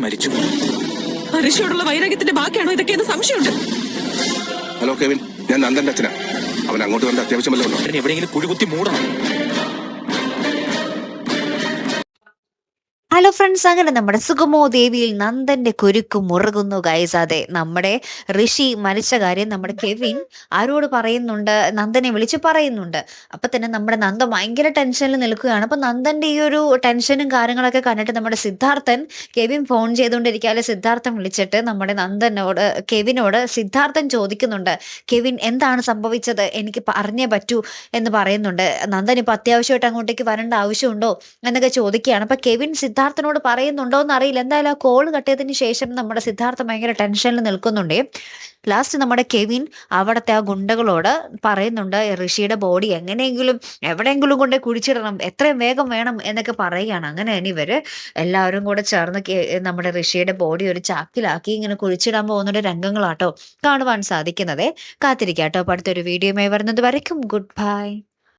മരിച്ചു. ഋഷിയോടുള്ള വൈരാഗ്യത്തിന്റെ ബാക്കിയാണോ ഇതൊക്കെ എന്ന് സംശയമുണ്ട്. Hello Kevin. ഞാൻ നന്ദന്റെ അച്ഛനാ. അവൻ അങ്ങോട്ട് വന്ന അത്യാവശ്യമല്ലോ എവിടെയെങ്കിലും കുഴികുത്തി മൂടണം. ഹലോ ഫ്രണ്ട്സ് അങ്ങനെ നമ്മുടെ സുഗമോ ദേവിയിൽ നന്ദന്റെ കുരുക്ക് മുറുകുന്നു ഗൈസ് അതെ നമ്മുടെ ഋഷി മരിച്ച കാര്യം നമ്മുടെ കെവിൻ ആരോട് പറയുന്നുണ്ട്? നന്ദനെ വിളിച്ച് പറയുന്നുണ്ട്. അപ്പൊ തന്നെ നമ്മുടെ നന്ദ ഭയങ്കര ടെൻഷനിൽ നിൽക്കുകയാണ്. അപ്പൊ നന്ദന്റെ ഈ ഒരു ടെൻഷനും കാര്യങ്ങളൊക്കെ കണ്ടിട്ട് നമ്മുടെ സിദ്ധാർത്ഥൻ കെവിൻ ഫോൺ ചെയ്തുകൊണ്ടിരിക്കാതെ സിദ്ധാർത്ഥൻ വിളിച്ചിട്ട് നമ്മുടെ നന്ദനോട് കെവിനോട് സിദ്ധാർത്ഥൻ ചോദിക്കുന്നുണ്ട്. കെവിൻ എന്താണ് സംഭവിച്ചത്? എനിക്ക് പറഞ്ഞേ പറ്റൂ എന്ന് പറയുന്നുണ്ട്. നന്ദൻ ഇപ്പൊ അത്യാവശ്യമായിട്ട് അങ്ങോട്ടേക്ക് വരേണ്ട ആവശ്യമുണ്ടോ എന്നൊക്കെ ചോദിക്കുകയാണ്. അപ്പൊ കെവിൻ സിദ്ധാർത്ഥനോട് പറയുന്നുണ്ടോ എന്ന് അറിയില്ല എന്തായാലും ആ കോൾ കട്ടിയതിന് ശേഷം നമ്മുടെ സിദ്ധാർത്ഥ ഭയങ്കര ടെൻഷനിൽ നിൽക്കുന്നുണ്ടേ. ലാസ്റ്റ് നമ്മുടെ കെവിൻ അവിടുത്തെ ആ ഗുണ്ടകളോട് പറയുന്നുണ്ട് ഋഷിയുടെ ബോഡി എങ്ങനെയെങ്കിലും എവിടെയെങ്കിലും കൊണ്ട് കുഴിച്ചിടണം. എത്രയും വേഗം വേണം എന്നൊക്കെ പറയുകയാണ്. അങ്ങനെ ഇവർ എല്ലാവരും കൂടെ ചേർന്ന് നമ്മുടെ ഋഷിയുടെ ബോഡി ഒരു ചാക്കിലാക്കി ഇങ്ങനെ കുഴിച്ചിടാൻ പോകുന്ന രംഗങ്ങളാട്ടോ കാണുവാൻ സാധിക്കുന്നത്. കാത്തിരിക്കാട്ടോ. അപ്പൊ അടുത്തൊരു വീഡിയോയുമായി വരുന്നത് വരയ്ക്കും. Good bye